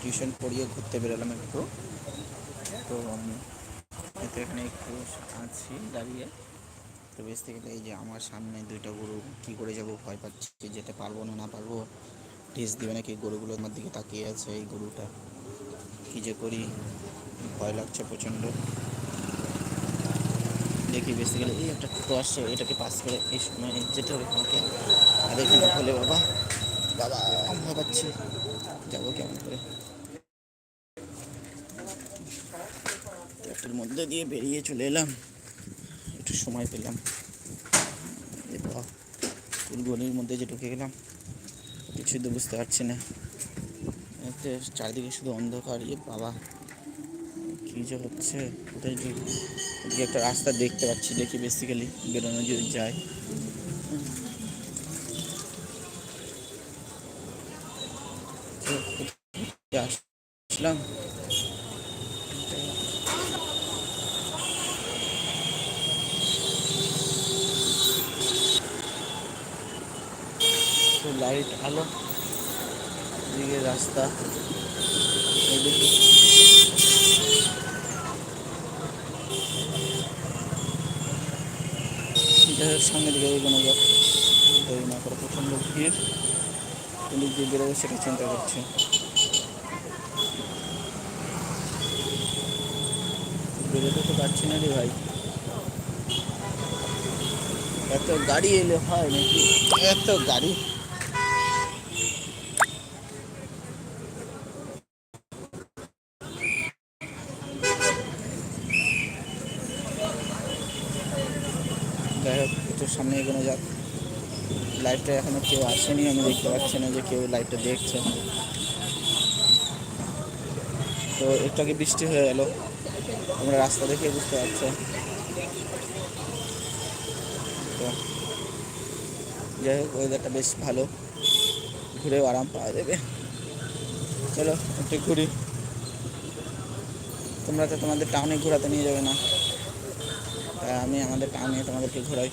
Tuition পড়িয়ে ঘুরতে বেরোলাম একটু। তো আমি এখানে একটু আছি দাঁড়িয়ে। তো বেসিক্যালি এই যে আমার সামনে দুইটা গরু, কী করে যাব ভয় পাচ্ছি, যেতে পারব না না পারব? টিস দিবে নাকি গরুগুলো আমার দিকে তাকিয়ে আছে এই গরুটা? কী যে করি? ভয় লাগছে প্রচণ্ড। দেখি বেসিক্যালি এই একটা টোটো আসছে, এটাকে পাস করে এই সময় যেতে হবে আমাকে। আর এখানে হলে বাবা বাবা, ভয় পাচ্ছি। যাব কেমন করে? একটুর মধ্যে দিয়ে বেরিয়ে চলে এলাম। একটু সময় পেলাম। এ বাবা, কোন গলির মধ্যে যে ঢুকে গেলাম কিছুই তো বুঝতে পারছি না। চারিদিকে শুধু অন্ধকার। ইয়ে বাবা কী যে হচ্ছে? কোথায় একটা রাস্তা দেখতে পাচ্ছি দেখি বেসিক্যালি বেরোনো যদি যায় তো কোথায় আসলাম তো লাইট আলো, এদিকে রাস্তা, এদিকে। সামনের দিকে এগোনো যাক। না করে প্রচণ্ড ভিড়। কোন দিক দিয়ে বেরোবো সেটা চিন্তা করছি। বেরোতে তো পারছি না রে ভাই। এত গাড়ি এলে হয় নাকি? এত গাড়ি? যাই হোক, একটু সামনে এগোনো যাক। লাইভটা এখনও কেউ আসেনি, আমি দেখতে পাচ্ছি না যে কেউ লাইভটা দেখছে। তো একটু আগে বৃষ্টি হয়ে গেল তোমরা রাস্তা দেখে বুঝতে পারছ। তো যাই হোক ওয়েদারটা বেশ ভালো। ঘুরেও আরাম পাওয়া যাবে। চলো, একটু ঘুরি। তোমরা তো তোমাদের টাউনে ঘোরাতে নিয়ে যাবে না। আমি, আমাদের টাউনে তোমাদেরকে ঘোরাই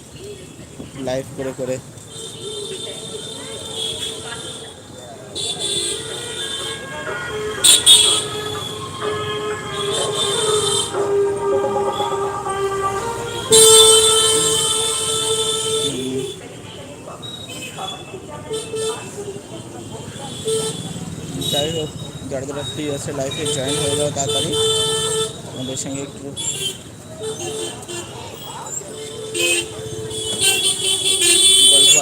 লাইভ করে করে। যাই হোক, যারা যারা ফ্রি আছে লাইফে জয়েন হয়ে যাও তাড়াতাড়ি। আমাদের সঙ্গে একটু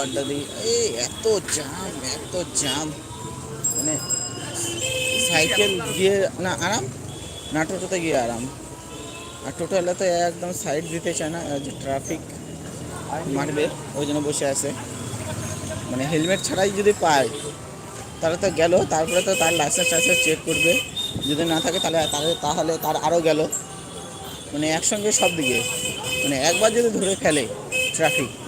আড্ডা দিই এই এত জাম এত জাম মানে সাইকেল গিয়ে, না, আরাম? না, টোটোতে গিয়ে আরাম। আর টোটো টোটোওয়ালা তো একদম সাইড দিতে চায় না যে ট্রাফিক মারবে, ওই জন্য বসে আছে। মানে হেলমেট ছাড়াই যদি পায়, তাহলে তো গেল, তারপরে তো তার লাইসেন্স টাইসেন্স চেক করবে। যদি না থাকে, তাহলে তাহলে তাহলে তার আরও গেল। মানে একসঙ্গে সব দিকে। মানে একবার যদি ধরে ফেলে ট্রাফিক।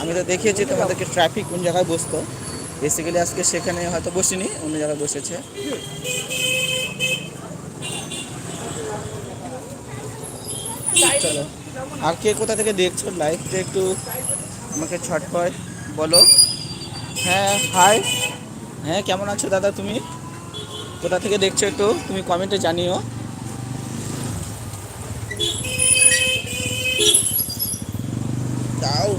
আমি তো দেখিয়েছি তোমাদেরকে ট্রাফিক কোন জায়গায় বসতো। বেসিক্যালি আজকে সেখানে হয়তো বসিনি, অন্য জায়গায় বসেছে। চলো। আর কে কোথা থেকে দেখছ? লাইভটা একটু আমাকে ছটপট বলো। হ্যাঁ হাই হ্যাঁ কেমন আছো দাদা তুমি? কোথা থেকে দেখছ একটু? তুমি কমেন্টে জানিও। দাও।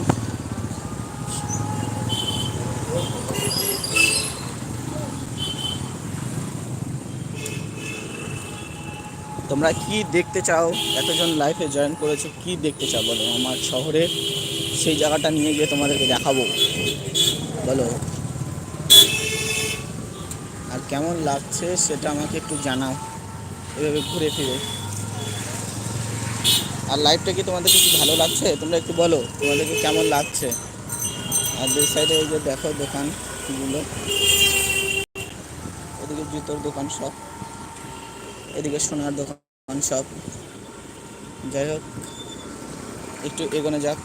তোমরা কি দেখতে চাও? এতজন লাইফে জয়েন করেছ, কি দেখতে চাও? বলো, আমার শহরে সেই জায়গাটা নিয়ে গিয়ে তোমাদেরকে দেখাবো। বলো। আর কেমন লাগছে সেটা আমাকে একটু জানাও। এভাবে ঘুরে ফিরে। আর লাইফটা কি তোমাদের কিছু ভালো লাগছে? তোমরা একটু বলো তোমাদেরকে কেমন লাগছে? আর দুই সাইডে এই যে দেখো দোকানগুলো। এদিকে জুতোর দোকান সব। এদিকে সোনার দোকান। সব যাই হোক, একটু এগোনো যাক।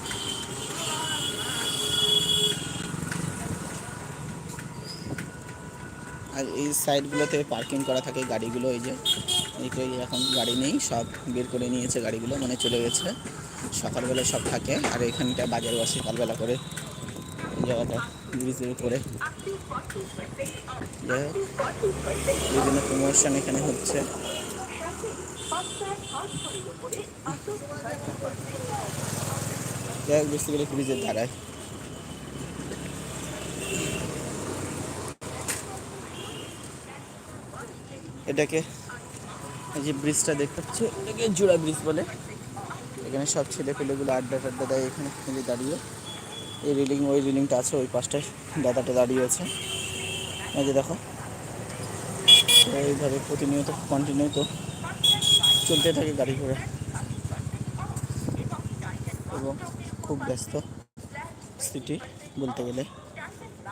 আর এই সাইডগুলোতে পার্কিং করা থাকে গাড়িগুলো, এই যে এখন গাড়ি নেই, সব বের করে নিয়েছে গাড়িগুলো মানে চলে গেছে। সকালবেলা সব থাকে, আর এখানটা বাজার বসে সকালবেলা করে জায়গাটা ব্রিজের উপরে। বিভিন্ন প্রমোশন এখানে হচ্ছে। যাই হোক বেসিক্যালি ব্রিজের ধারায়। এটাকে এই যে ব্রিজটা দেখতে পাচ্ছ এটাকে জোড়া ব্রিজ বলে। এখানে সব ছেলে পেলেগুলো আড্ডা টাড্ডা দেয়, এখানে এখানে দাঁড়িয়ে। এই রিলিং ওই রিলিংটা আছে, ওই পাশটায় দাদাটা দাঁড়িয়ে আছে। এই যে দেখো, এইভাবে প্রতিনিয়ত কন্টিনিউ তো চলতে থাকে গাড়ি ঘোড়া। এবং খুব ব্যস্ত সিটি বলতে গেলে।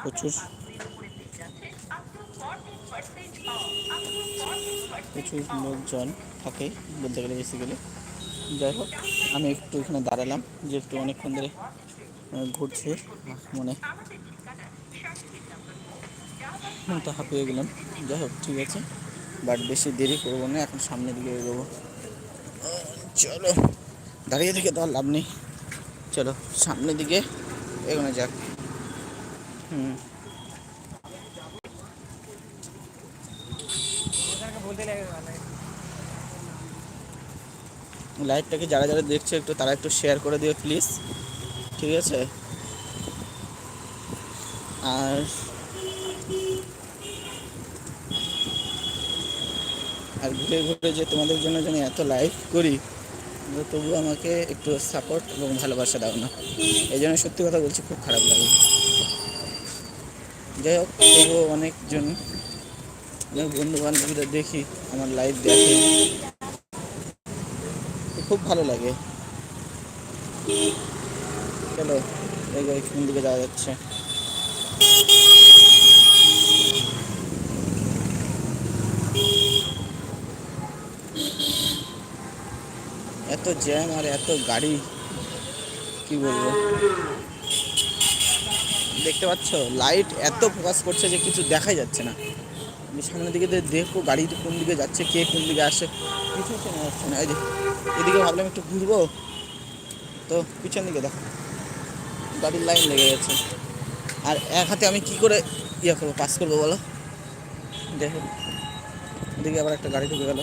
প্রচুর। প্রচুর লোকজন থাকে বলতে গেলে বেসিক্যালি যাই হোক, আমি একটু এখানে দাঁড়ালাম, যে একটু অনেকক্ষণ ধরে ঘুরছে। মনে মনটা হাঁপিয়ে গেলাম। যাই হোক, ঠিক আছে। বাট বেশি দেরি করব না, এখন সামনের দিকে এগোবো। চলো, দাঁড়িয়ে থেকে তো আর লাভ নেই। চলো, সামনের দিকে এগোনো যাক। হুম। লাইভটাকে যারা যারা দেখছে একটু, তারা একটু শেয়ার করে দিও প্লিজ ঠিক আছে? আর আর ঘুরে ঘুরে যে তোমাদের জন্য যেন এত লাইভ করি তবু আমাকে একটু সাপোর্ট এবং ভালোবাসা দাও না। এই জন্য সত্যি কথা বলছি, খুব খারাপ লাগে। যাই হোক, তবুও অনেকজন অনেক বন্ধু বান্ধবীরা দেখি, আমার লাইভ দেখে। খুব ভালো লাগে। চলো, এই কোন দিকে যাওয়া যাচ্ছে। এত জ্যাম আর এত গাড়ি, কি বলব? দেখতে পাচ্ছ? লাইট এত ফোকাস করছে যে কিছু দেখাই যাচ্ছে না। সামনের দিকে দেখব গাড়ি কোন দিকে যাচ্ছে, কে কোন দিকে আসে কিছু চেনা যাচ্ছে না। এই যে, এদিকে ভাবলাম একটু ঘুরবো। তো পিছন দিকে দেখো, গাড়ির লাইন লেগে গেছে। আর এক হাতে আমি কি করে ইয়ে করব? পাস করব বলো? হোক এদিকে আবার একটা গাড়ি ঢুকে গেল।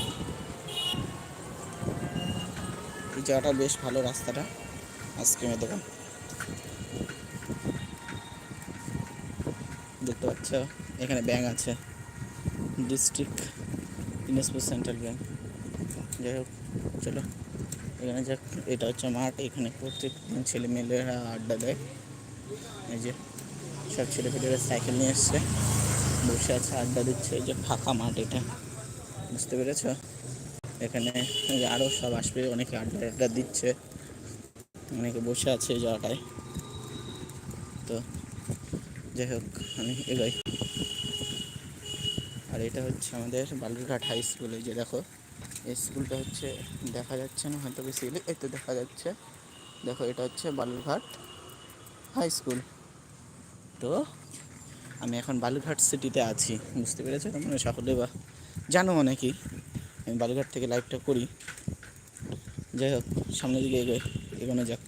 জায়গাটা বেশ ভালো রাস্তাটা। আইসক্রিমের দোকান। দেখতে পাচ্ছ, এখানে ব্যাংক আছে। ডিস্ট্রিক্ট দিনাজপুর সেন্ট্রাল ব্যাংক যাই হোক, চলো। এখানে যাক, এটা হচ্ছে মাঠ। এখানে প্রত্যেক ছেলে মেয়েরা আড্ডা দেয়। এই যে, সব ছেলে পেলেরা সাইকেল নিয়ে এসছে বসে আছে, আড্ডা দিচ্ছে। এই যে ফাঁকা মাঠ এটা। বুঝতে পেরেছ? এখানে আরও সব আসবে। অনেকে আড্ডা আড্ডা দিচ্ছে। অনেকে বসে আছে জায়গাটায়। তো যাই হোক, আমি এগাই। আর এটা হচ্ছে আমাদের বালুরঘাট হাই স্কুল যে দেখো। এই স্কুলটা হচ্ছে, দেখা যাচ্ছে না, হয়তো বেশি এই তো দেখা যাচ্ছে। দেখো, এটা হচ্ছে বালুরঘাট হাই স্কুল। তো আমি এখন বালুরঘাট সিটিতে আছি। বুঝতে পেরেছ তোমরা? সকলে বা জানো অনেকেই। আমি বালুরঘাট থেকে লাইভটা করি। যাই হোক, সামনের দিকে এগোয়, এগোনো যাক।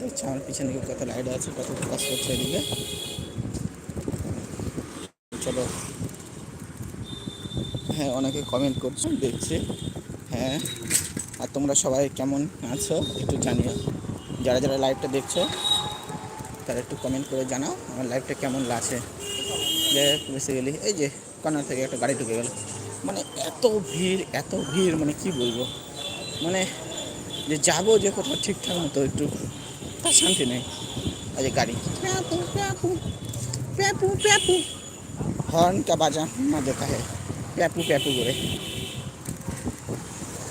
দেখছ আমার পিছনে দিকে কত লাইট আছে, কত ফোকাস করছে এদিকে। চলো। হ্যাঁ অনেকে কমেন্ট করছ, দেখছি। হ্যাঁ আর তোমরা সবাই কেমন আছো একটু জানিও। যারা যারা লাইভটা দেখছ তারা একটু কমেন্ট করে জানাও, আমার লাইফটা কেমন লাগছে। বেসিক্যালি এই যে কর্নার থেকে একটা গাড়ি ঢুকে গেল। মানে এত ভিড় এত ভিড় মানে কি বলব? মানে যে যাব যে কোথাও ঠিকঠাক মতো একটু তার শান্তি নেই। আর যে গাড়ি প্যাপু প্যাপু প্যাপু প্যাপু হর্নটা বাজা মা দেখা है প্যাপু প্যাপু করে।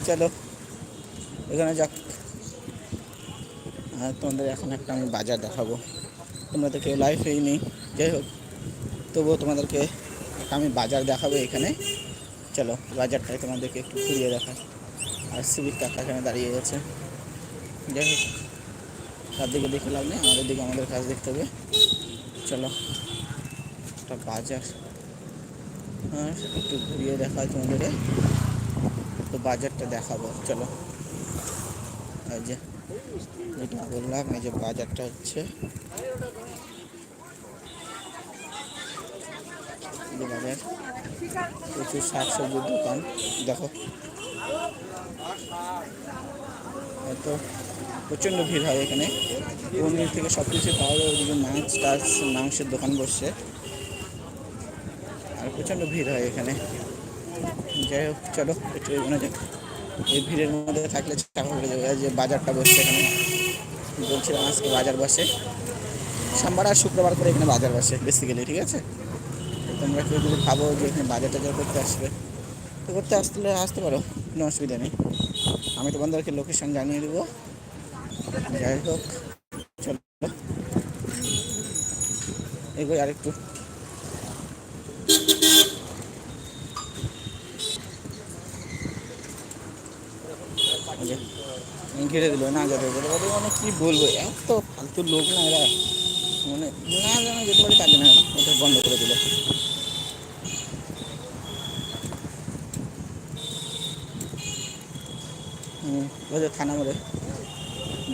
চলো, এখানে যাক। তোমাদের এখন একটা আমি বাজার দেখাবো। তোমরা তো কেউ লাইফেই নেই। যাই হোক, তবুও তোমাদেরকে আমি বাজার দেখাবো এখানে। চলো বাজারটাই তোমাদেরকে একটু ঘুরিয়ে দেখাই। আর সিভিক কাকা এখানে দাঁড়িয়ে গেছে যাই হোক, তার দিকে দেখে লাভ নেই, আমাদের দিকে আমাদের কাজ দেখতে হবে। চলো, একটা বাজার। আর একটু ঘুরিয়ে দেখায় তোমাদের তো বাজারটা দেখাবো, চলো। আর যে, যেটা বললাম, এই যে বাজারটা হচ্ছে এই যে বাজার প্রচুর শাক সবজির দোকান। দেখো। এত প্রচণ্ড ভিড় হয় এখানে। পনির থেকে সব কিছু পাওয়া যায়, ওদিকে মাছ, টাছ, মাংসের দোকান বসছে। আর প্রচণ্ড ভিড় হয় এখানে। যাই হোক, চলো, একটু এগোনো যাক। এই ভিড়ের মধ্যে থাকলে পড়ে যাবে যে বাজারটা বসছে এখানে। বলছিলাম আজকে বাজার বসে। সোমবার আর শুক্রবার করে এখানে বাজার বসে বেসিক্যালি ঠিক আছে? তোমরা কেউ যদি ভাবো যে এখানে বাজার টাজার করতে আসবে, তো করতে আসলে আসতে পারো, কোনো অসুবিধা নেই। আমি তোমাদেরকে লোকেশন জানিয়ে দেবো। যাই হোক, চলো। এগোই আরেকটু। ঘিরে দিল, না যেতে বলে ওদের মানে কি বলব, এত ফালতু লোক না এরা। মানে না জানা যেতে পারে কাজে না ওটা বন্ধ করে দিল থানা মোড়ে।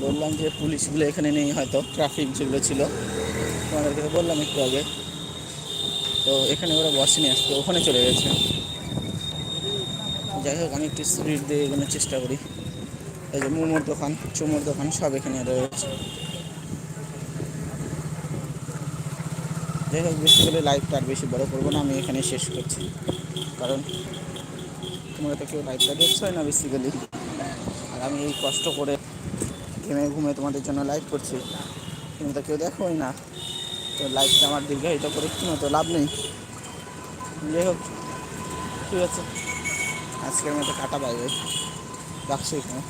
বললাম যে পুলিশগুলো এখানে নেই, হয়তো ট্রাফিক যেগুলো ছিল। তোমাদেরকে বললাম একটু আগে। তো এখানে ওরা বসেনি আজকে ওখানে চলে গেছে। যাই হোক, আমি একটু স্পিড দিয়ে এগোনোর চেষ্টা করি। এই যে মোমোর দোকান, চুমোর দোকান, সব এখানে রয়েছে। যাই হোক করে লাইভটা আর বেশি বড় করব না, আমি এখানে শেষ করছি। কারণ তোমরা তো কেউ লাইভটা দেখছোই না বেসিক্যালি আর আমি এই কষ্ট করে ঘেমে ঘুমে তোমাদের জন্য লাইভ করছি। তুমি তো কেউ দেখোই না। তো লাইভটা আমার দীর্ঘায়িত করে কোনো তো লাভ নেই? যাই হোক, ঠিক আছে। আজকের মতো কাটা পাইবে রাখছি এখানে।